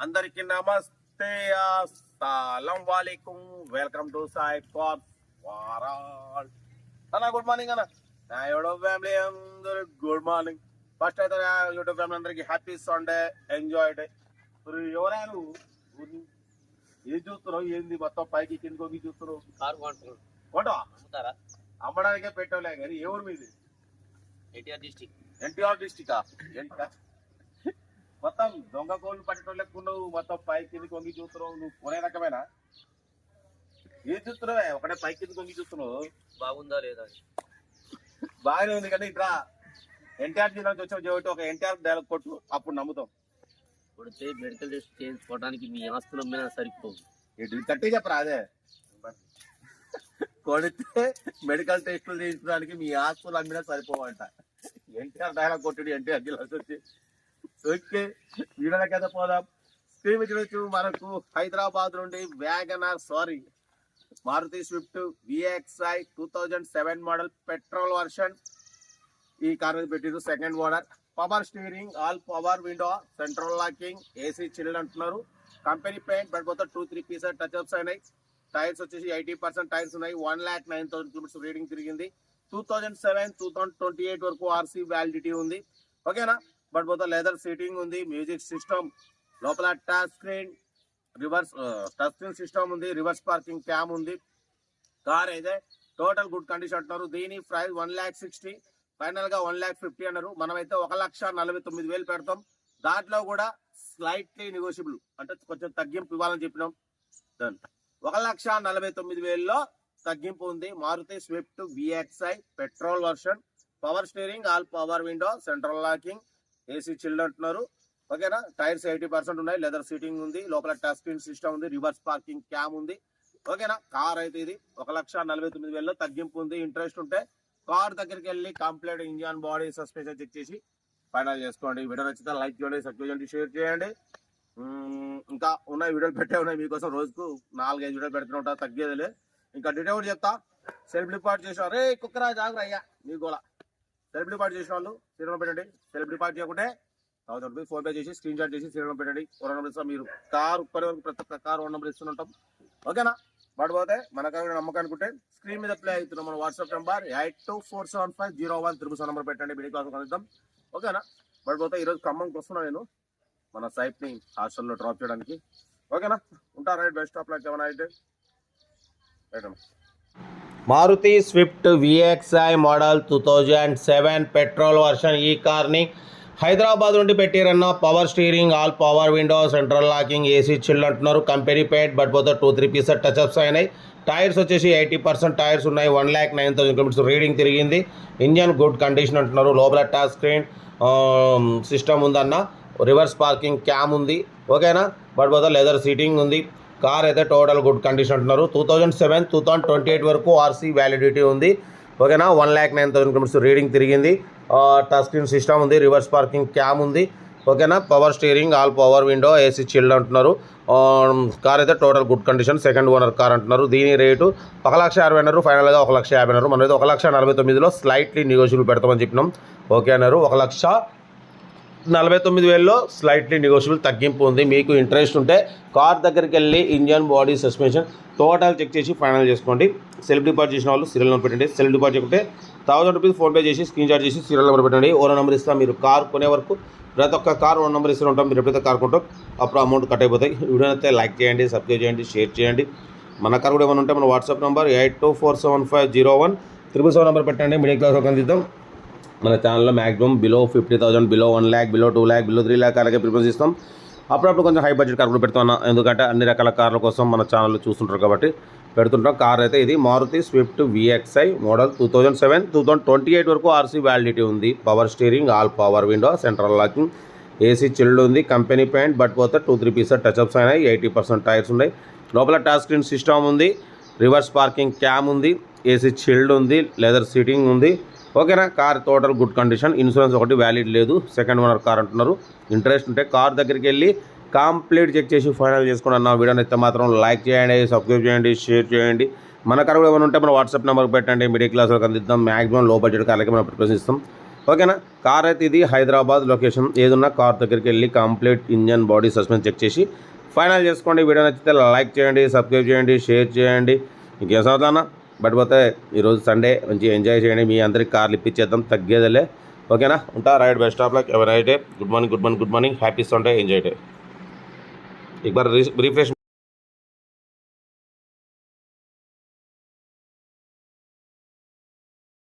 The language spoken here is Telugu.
అందరికి నమస్తే అస్సలం వాలేకుం. వెల్కమ్ టు సాయి పాప్ వారాల్. అన్న గుడ్ మార్నింగ్ అన్న. నా యూట్యూబ్ ఫ్యామిలీ అందరు గుడ్ మార్నింగ్. ఫస్ట్ అయితే నా యూట్యూబ్ ఫ్యామిలీ అందరికి హ్యాపీ సండే. Enjoy day. ఇప్పుడు ఎవరైనా ఏం చూస్తున్నావు? ఏంది మొత్తం పైకి కిందకి చూస్తున్నావు? కారు కొంటున్నాడు ఫోటో అమ్ముతారా? అమ్మడానికే పెట్టవలే కానీ ఎవరు మీది? ఎన్టీఆర్ డిస్టిక్. ఎన్టీఆర్ డిస్టికా మొత్తం దొంగ కోళ్ళు పట్టడం లెక్కున్నావు మొత్తం పై కిందకి వంగి చూస్తున్నావు నువ్వు కొనే రకమేనా? ఏం చూస్తున్నావే? ఒకటే పై కిందకి వంగి చూస్తున్నావు. బాగుందా లేదా. బాగానే ఉంది కానీ ఇట్లా ఎన్టీఆర్ జిల్లా నుంచి వచ్చావు ఒక ఎన్టీఆర్ డైలాగ్ కొట్టు అప్పుడు నమ్ముతాం. కొడితే మెడికల్ టెస్ట్ చేయించుకోవడానికి మీ ఆస్తులు మీద సరిపోదు ఇటు కట్టి చెప్పరా అదే? కొడితే మెడికల్ టెస్టులు చేయించడానికి మీ ఆస్తులు అమ్మినా సరిపోవంట. ఎన్టీఆర్ డైలాగ్ కొట్టుడు ఎన్టీఆర్ జిల్లా వచ్చి ఓకే వీడియోలకి కథ పోదాం. స్క్రీన్ చూడొచ్చు మనకు హైదరాబాద్ నుండి WagonR sorry Maruti Swift V X I two thousand seven model petrol version ఈ కార్ మీద పెట్టిరు second owner power steering all power window central locking AC chilled అంటున్నారు. కంపెనీ పెయింట్ పడిపోతే two three pieces touch ups అయినాయి టైర్స్ వచ్చేసి ఎయిటీ పర్సెంట్ టైర్స్ ఉన్నాయి. One lakh nine thousand kilometres reading తిరిగింది. Two thousand seven two thousand twenty eight వరకు ఆర్సీ వ్యాలిడిటీ ఉంది. ఓకేనా బట్ మొత్తం లెదర్ సీటింగ్ ఉంది మ్యూజిక్ సిస్టమ్ లోపల touch screen reverse touch screen system ఉంది రివర్స్ పార్కింగ్ క్యామ్ ఉంది. కార్ అయితే టోటల్ గుడ్ కండిషన్ అంటున్నారు. దీని ప్రైస్ వన్ ల్యాక్ సిక్స్టీ ఫైనల్గా వన్ ల్యాక్ ఫిఫ్టీ అన్నారు. మనమైతే ఒక లక్ష నలభై తొమ్మిది వేలు పెడతాం. దాంట్లో కూడా స్లైట్లీ నెగోషియబుల్ అంటే కొంచెం తగ్గింపు ఇవ్వాలని చెప్పినాం. డన్ ఒక లక్ష నలభై తొమ్మిది వేలలో తగ్గింపు ఉంది. Maruti Swift V X I petrol version power steering all power window central locking AC chilled అంటున్నారు. ఓకేనా? టైర్స్ ఎయిటీ పర్సెంట్ ఉన్నాయి. లెదర్ సీటింగ్ ఉంది. లోపల టచ్ స్క్రీన్ సిస్టమ్ ఉంది. రివర్స్ పార్కింగ్ క్యామ్ ఉంది. ఓకేనా? కార్ అయితే ఇది. ఒక లక్ష నలభై తొమ్మిది వేలలో తగ్గింపు ఉంది. ఇంట్రెస్ట్ ఉంటే కార్ దగ్గరికి వెళ్ళి complete engine body suspension check చేసి ఫైనల్ చేసుకోండి. వీడియో నచ్చితే లైక్ చేయండి సబ్స్క్రైబ్ చేయండి షేర్ చేయండి. ఇంకా ఉన్నాయి వీడియోలు పెట్టే ఉన్నాయి మీకోసం రోజుకు నాలుగైదు వీడియోలు పెడుతూనే ఉంటా. తగ్గేదిలే ఇంకా డీటెయిల్ చెప్తా. సెల్ఫ్ డిపార్ట్ చేసాం రే కుక్కరా జాగ్రత్త అయ్యా. మీ గోల. సెలబ్రిటీ పార్టీ చేసిన వాళ్ళు శ్రీరంగం పెట్టండి. సెలబ్రిటీ పార్టీ చేయకుంటే థౌసండ్ రూపీస్ ఫోన్ పే చేసి స్క్రీన్ షాట్ చేసి శ్రీరంగం పెట్టండి. ఫోన్ నెంబర్ ఇస్తాం మీరు. కార్ ఇప్పటి వరకు ప్రతి ఒక్క కారు వన్ నెంబర్ ఇస్తుంటాం ఓకేనా పడిపోతే పోతే మనకైనా నమ్మకం అనుకుంటే స్క్రీన్ మీద ప్లే అవుతున్నాం. మన WhatsApp number eight two four seven five zero one triple seven number పెట్టండి. వీడియో కోసం కలుద్దాం. ఓకేనా పడిపోతే ఈరోజు ఖమ్మంకి వస్తున్నా నేను. మన సైట్ని హాస్టల్లో డ్రాప్ చేయడానికి. ఓకేనా ఉంటా రైట్ బెస్ట్ ఆఫ్ లైక్ ఏమైనా అయితే. Maruti Swift V X I model two thousand seven petrol version ఈ కార్ని హైదరాబాద్ నుండి పెట్టిరన్న power steering all power window central locking AC chill అంటున్నారు. కంపెనీ పెయింట్ బట్ పోతే two three pieces touch ups అయినాయి. టైర్స్ వచ్చేసి ఎయిటీ పర్సెంట్ టైర్స్ ఉన్నాయి. One lakh nine thousand kilometres reading తిరిగింది. ఇంజన్ గుడ్ కండిషన్ అంటున్నారు. లోపల టచ్ స్క్రీన్ సిస్టమ్ ఉందన్న. రివర్స్ పార్కింగ్ క్యామ్ ఉంది. ఓకేనా బట్ పోతే లెదర్ సీటింగ్ ఉంది. కార్ అయితే టోటల్ గుడ్ కండిషన్ అంటున్నారు. Two thousand seven two thousand twenty eight వరకు ఆర్సీ వ్యాలిడిటీ ఉంది. ఓకేనా? One lakh nine thousand kilometres reading తిరిగింది. టచ్ స్క్రీన్ సిస్టమ్ ఉంది రివర్స్ పార్కింగ్ క్యామ్ ఉంది. ఓకేనా? Power steering all power window AC chilled అంటున్నారు. కార్ అయితే total good condition second owner car అంటున్నారు. దీని రేటు ఒక లక్ష అరవై అన్నారు. ఫైనల్గా ఒక లక్ష యాభై అన్నారు. మనమైతే ఒక లక్ష నలభై తొమ్మిదిలో స్లైట్లీ నెగోషియబుల్ పెడతామని చెప్పినాం. ఓకే అన్నారు. ఒక లక్ష నలభై తొమ్మిది వేలలో స్లైట్లీ నెగోషియబుల్ తగ్గింపు ఉంది. మీకు ఇంట్రెస్ట్ ఉంటే కార్ దగ్గరికి వెళ్ళి engine body suspension total check చేసి ఫైనల్ చేసుకోండి. సెల్ఫ్ డిపాజిట్ చేసిన వాళ్ళు సీరియల్ నెంబర్ పెట్టండి. సెల్ఫ్ డిపాజిట్ ఉంటే థౌసండ్ రూపీస్ ఫోన్పే చేసి స్క్రీన్ షాట్ చేసి సీరియల్ నెంబర్ పెట్టండి. ఓన్ నెంబర్ ఇస్తాం మీరు కార్ కొనే వరకు ప్రతి ఒక్క కార్ ఓన్ నెంబర్ ఇస్తూ ఉంటాం. మీరు ఎప్పుడైతే కార్ కొంటాం అప్పుడు అమౌంట్ కట్ అయిపోతాయి. వీడియో అయితే లైక్ చేయండి సబ్స్క్రైబ్ చేయండి షేర్ చేయండి. మన కార్ కూడా ఏమైనా ఉంటే మన WhatsApp number eight two four seven five zero one triple seven number పెట్టండి. మిడిల్ క్లాస్ ఒక అందిద్దాం. మన ఛానల్లో maximum below fifty thousand below one lakh below two lakh below three lakh అలాగే ప్రిఫరెన్స్ ఇస్తాం అప్పుడప్పుడు కొంచెం హై బడ్జెట్ కార్ కూడా పెడుతున్నా ఎందుకంటే అన్ని రకాల కార్ల కోసం మన ఛానల్లో చూస్తుంటారు కాబట్టి పెడుతుంటాం. కార్ అయితే ఇది Maruti Swift V X I model two thousand seven two thousand twenty eight వరకు ఆర్సీ వ్యాలిడిటీ ఉంది. Power steering all power window central locking AC chilled ఉంది. కంపెనీ పెయింట్ బట్ పోతే two three pieces touch ups అయినాయి. ఎయిటీ పర్సెంట్ టైర్స్ ఉన్నాయి. లోపల టచ్ స్క్రీన్ సిస్టమ్ ఉంది. రివర్స్ పార్కింగ్ క్యామ్ ఉంది. ఏసీ చిల్డ్ ఉంది. లెదర్ సీటింగ్ ఉంది. ఓకేనా? Car total good condition. Insurance ఒకటి వ్యాలిడ్ లేదు. సెకండ్ ఓనర్ కార్ అంటున్నారు. ఇంట్రెస్ట్ ఉంటే కార్ దగ్గరికి వెళ్ళి కంప్లీట్ చెక్ చేసి ఫైనల్ చేసుకోండి అన్న వీడియోని అయితే మాత్రం లైక్ చేయండి సబ్స్క్రైబ్ చేయండి షేర్ చేయండి. మన కార్ కూడా ఏమైనా ఉంటే మన వాట్సాప్ నెంబర్ పెట్టండి. మిడిల్ క్లాస్ వాళ్ళకి అందిద్దాం. మ్యాక్సిమం లో బడ్జెట్ కార్లకి మనం ప్రిఫరెన్స్ ఇస్తాం ఓకేనా? కార్ అయితే ఇది హైదరాబాద్ లొకేషన్. ఏదున్నా కార్ దగ్గరికి వెళ్ళి complete engine body suspense check చేసి ఫైనల్ చేసుకోండి. వీడియో నచ్చితే లైక్ చేయండి సబ్స్క్రైబ్ చేయండి షేర్ చేయండి. ఇంకేం చదువుతానా బట్ పోతే ఈరోజు సండే మంచి ఎంజాయ్ చేయండి. మీ అందరికి కార్లు ఇప్పించేద్దాం తగ్గేదలే. ఓకేనా? ఉంటా రైట్ బెస్ట్ ఆఫ్ లక్. ఎవరైతే good morning good morning good morning happy Sunday enjoy day. ఇక రిఫ్రెష్